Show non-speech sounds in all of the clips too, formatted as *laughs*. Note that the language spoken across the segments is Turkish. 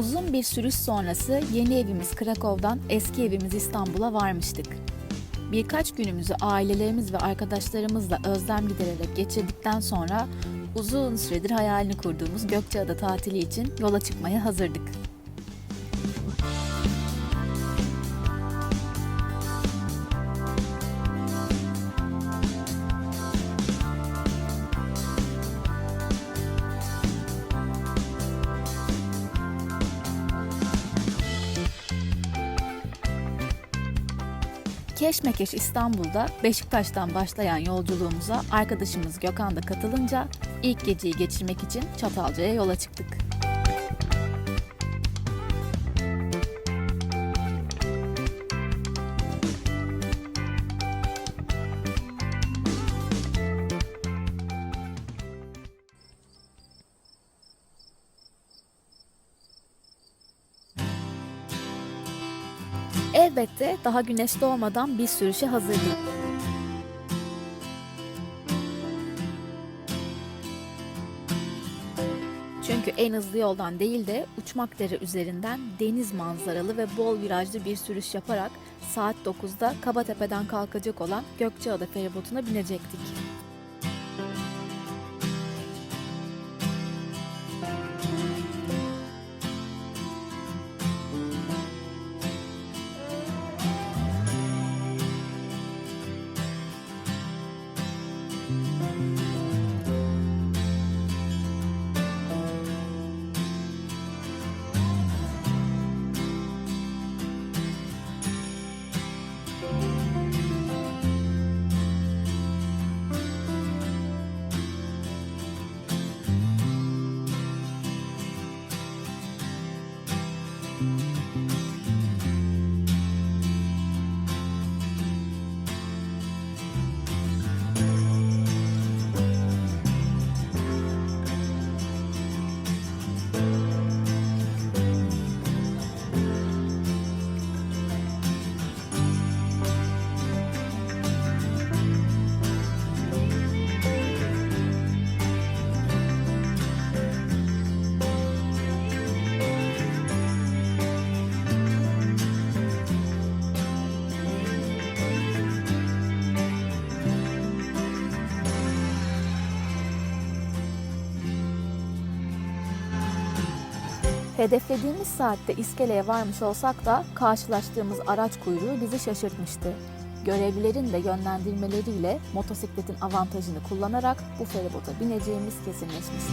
Uzun bir sürüş sonrası yeni evimiz Krakow'dan eski evimiz İstanbul'a varmıştık. Birkaç günümüzü ailelerimiz ve arkadaşlarımızla özlem gidererek geçirdikten sonra uzun süredir hayalini kurduğumuz Gökçeada tatili için yola çıkmaya hazırdık. Keşmekeş İstanbul'da Beşiktaş'tan başlayan yolculuğumuza arkadaşımız Gökhan da katılınca ilk geceyi geçirmek için Çatalca'ya yola çıktık. Elbette daha güneş doğmadan bir sürüşe hazırdık. Çünkü en hızlı yoldan değil de Uçmakdere üzerinden deniz manzaralı ve bol virajlı bir sürüş yaparak saat 9'da Kabatepe'den kalkacak olan Gökçeada feribotuna binecektik. Hedeflediğimiz saatte iskeleye varmış olsak da karşılaştığımız araç kuyruğu bizi şaşırtmıştı. Görevlilerin de yönlendirmeleriyle motosikletin avantajını kullanarak bu feribota bineceğimiz kesinleşmişti.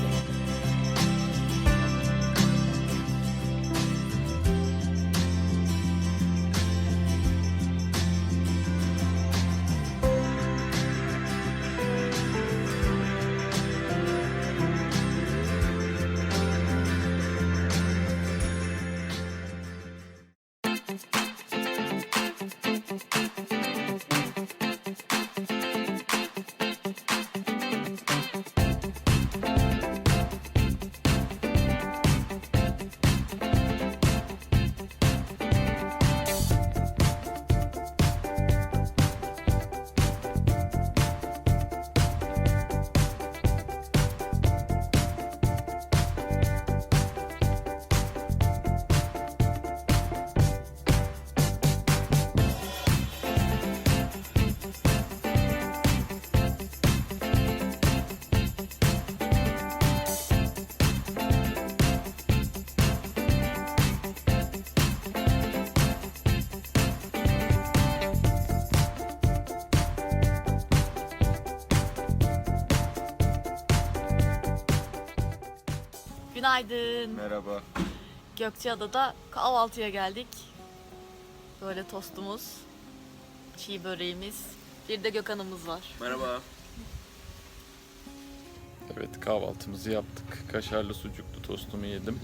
Günaydın. Merhaba. Gökçeada'da kahvaltıya geldik. Böyle tostumuz, çiğ böreğimiz, bir de Gökhan'ımız var. Merhaba. Evet kahvaltımızı yaptık. Kaşarlı sucuklu tostumu yedim.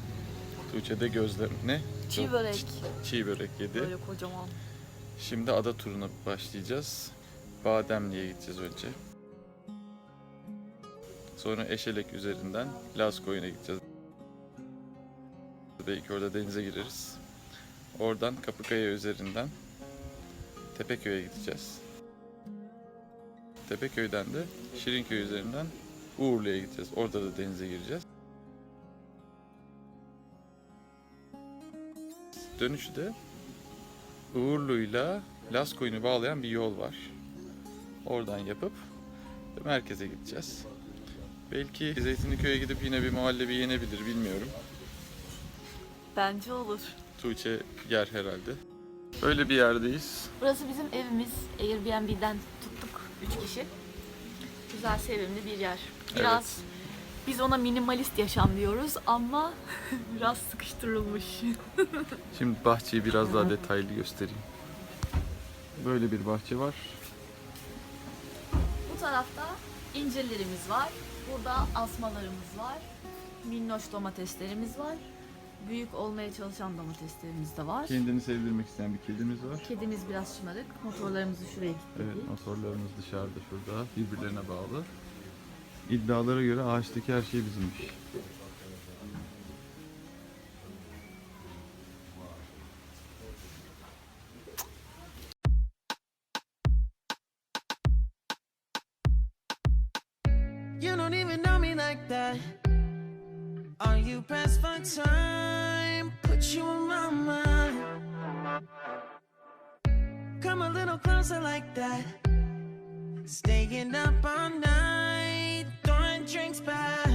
Tuğçe de gözlem ne? Çiğ börek. Çiğ börek yedi. Böyle kocaman. Şimdi ada turuna başlayacağız. Bademli'ye gideceğiz önce. Sonra Eşelek üzerinden Lazkoyun'a gideceğiz. Belki orada denize gireriz. Oradan Kapıkaya üzerinden Tepeköy'e gideceğiz. Tepeköy'den de Şirinköy üzerinden Uğurlu'ya gideceğiz. Orada da denize gireceğiz. dönüşü de Uğurlu'yla Laskoyun'u bağlayan bir yol var. Oradan yapıp merkeze gideceğiz. Belki Zeytinliköy'e gidip yine bir muhallebi yenebilir bilmiyorum. Bence olur. Tuğçe yer herhalde. Böyle bir yerdeyiz. Burası bizim evimiz. Airbnb'den tuttuk 3 kişi. Güzel, sevimli bir yer. Biraz biz ona minimalist yaşam diyoruz ama *laughs* biraz sıkıştırılmış. *laughs* Şimdi bahçeyi biraz daha detaylı göstereyim. Böyle bir bahçe var. Bu tarafta incirlerimiz var. Burada asmalarımız var. Minnoş domateslerimiz var. Büyük olmaya çalışan domateslerimiz de var. Kendini sevdirmek isteyen bir kedimiz var. Kedimiz biraz şımarık. Motorlarımızı şuraya kilitledik. Evet, motorlarımız dışarıda şurada birbirlerine bağlı. İddialara göre ağaçtaki her şey bizimmiş. You don't even know me like that. Are you pressed for time? Come a little closer like that. Staying up all night, throwing drinks back.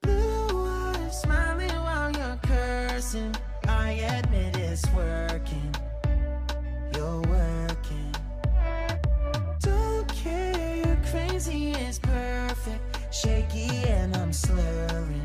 Blue eyes smiling while you're cursing. I admit it's working. You're working. Don't care, you're crazy, it's perfect. Shaky and I'm slurring.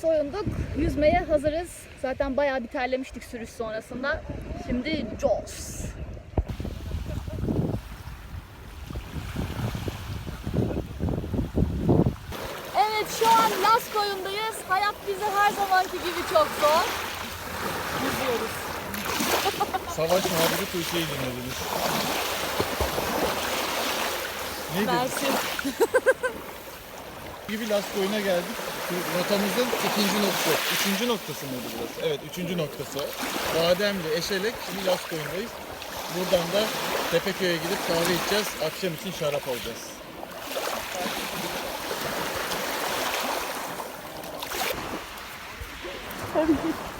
Soyunduk, yüzmeye hazırız. Zaten bayağı bir terlemiştik sürüş sonrasında. Şimdi Jaws. Evet şu an Las koyundayız. Hayat bize her zamanki gibi çok zor. Savaş muhabbeti Tuğçe'yi dinlediniz. Nedir? Mersin. *laughs* gibi Las Koyun'a geldik. Rotamızın ikinci noktası. Üçüncü noktası mıydı burası? Evet, üçüncü noktası. Bademli, Eşelek, şimdi Las Koyun'dayız. Buradan da Tepeköy'e gidip kahve içeceğiz. Akşam için şarap alacağız. *laughs*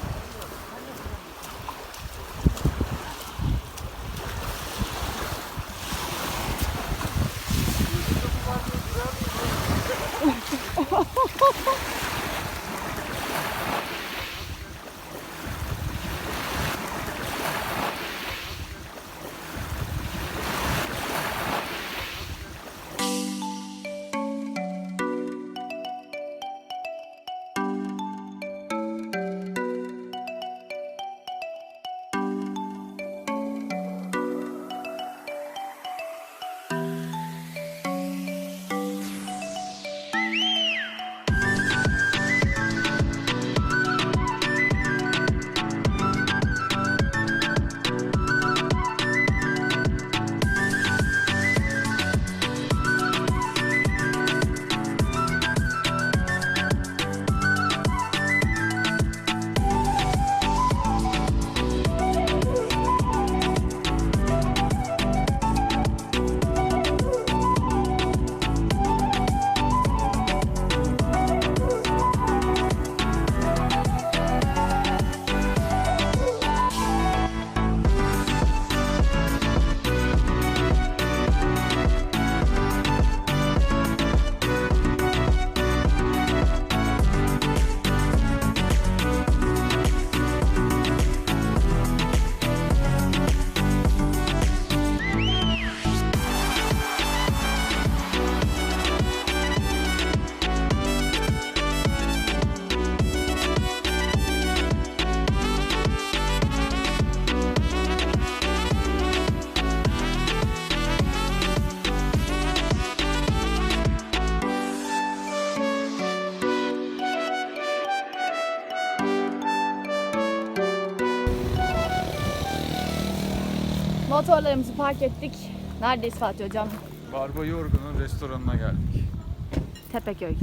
Motorlarımızı park ettik. Neredeyiz Fatih Hocam? Barba Yorgun'un restoranına geldik. Tepeköy.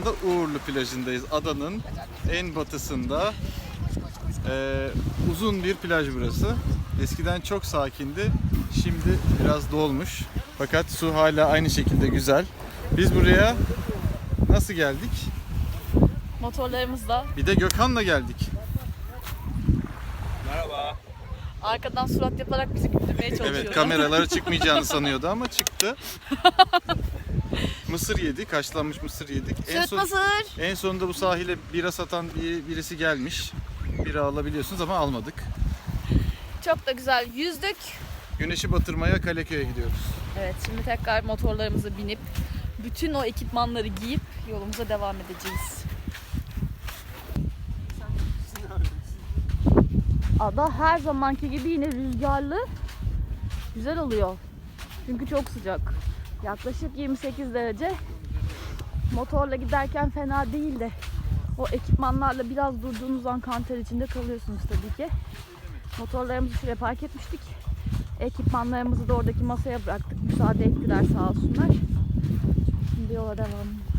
Anda Uğurlu plajındayız. Adanın en batısında. Ee, uzun bir plaj burası. Eskiden çok sakindi. Şimdi biraz dolmuş. Fakat su hala aynı şekilde güzel. Biz buraya nasıl geldik? Motorlarımızla Bir de Gökhan'la geldik. arkadan surat yaparak bizi güldürmeye çalışıyor. Evet kameralara *laughs* çıkmayacağını sanıyordu ama çıktı. *laughs* mısır yedik, haşlanmış mısır yedik. En, Süt son, mısır. en sonunda bu sahile bira satan bir, birisi gelmiş. Bira alabiliyorsunuz ama almadık. Çok da güzel yüzdük. Güneşi batırmaya Kaleköy'e gidiyoruz. Evet şimdi tekrar motorlarımızı binip bütün o ekipmanları giyip yolumuza devam edeceğiz. Ada her zamanki gibi yine rüzgarlı. Güzel oluyor. Çünkü çok sıcak. Yaklaşık 28 derece. Motorla giderken fena değil de o ekipmanlarla biraz durduğunuz an kanter içinde kalıyorsunuz tabii ki. Motorlarımızı şuraya park etmiştik. Ekipmanlarımızı da oradaki masaya bıraktık. Müsaade ettiler sağ olsunlar. Şimdi yola devam.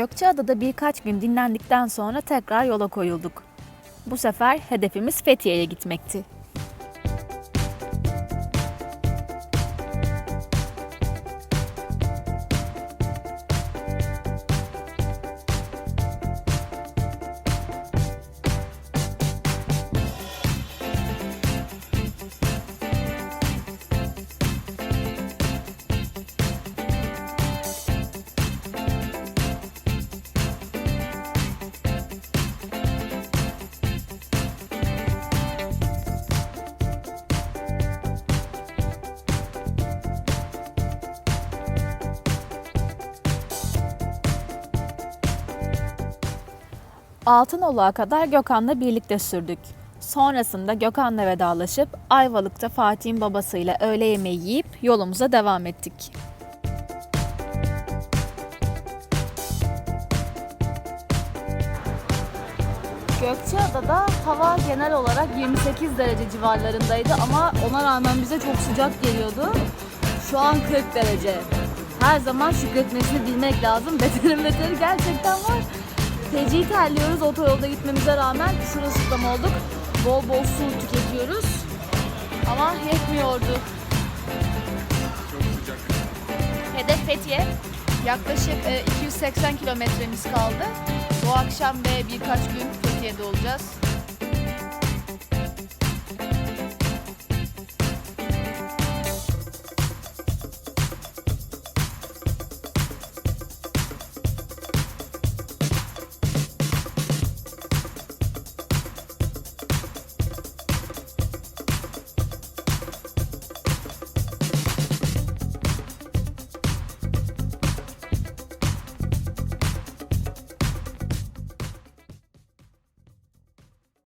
Gökçeada'da birkaç gün dinlendikten sonra tekrar yola koyulduk. Bu sefer hedefimiz Fethiye'ye gitmekti. Altınoluk'a kadar Gökhan'la birlikte sürdük. Sonrasında Gökhan'la vedalaşıp Ayvalık'ta Fatih'in babasıyla öğle yemeği yiyip yolumuza devam ettik. Gökçeada'da hava genel olarak 28 derece civarlarındaydı ama ona rağmen bize çok sıcak geliyordu. Şu an 40 derece. Her zaman şükretmesini bilmek lazım. *laughs* Beterin beteri gerçekten var. Feci terliyoruz otoyolda gitmemize rağmen sırılsıklam olduk. Bol bol su tüketiyoruz. Ama yetmiyordu. Hedef Fethiye. Yaklaşık e, 280 kilometremiz kaldı. Bu akşam ve birkaç gün Fethiye'de olacağız.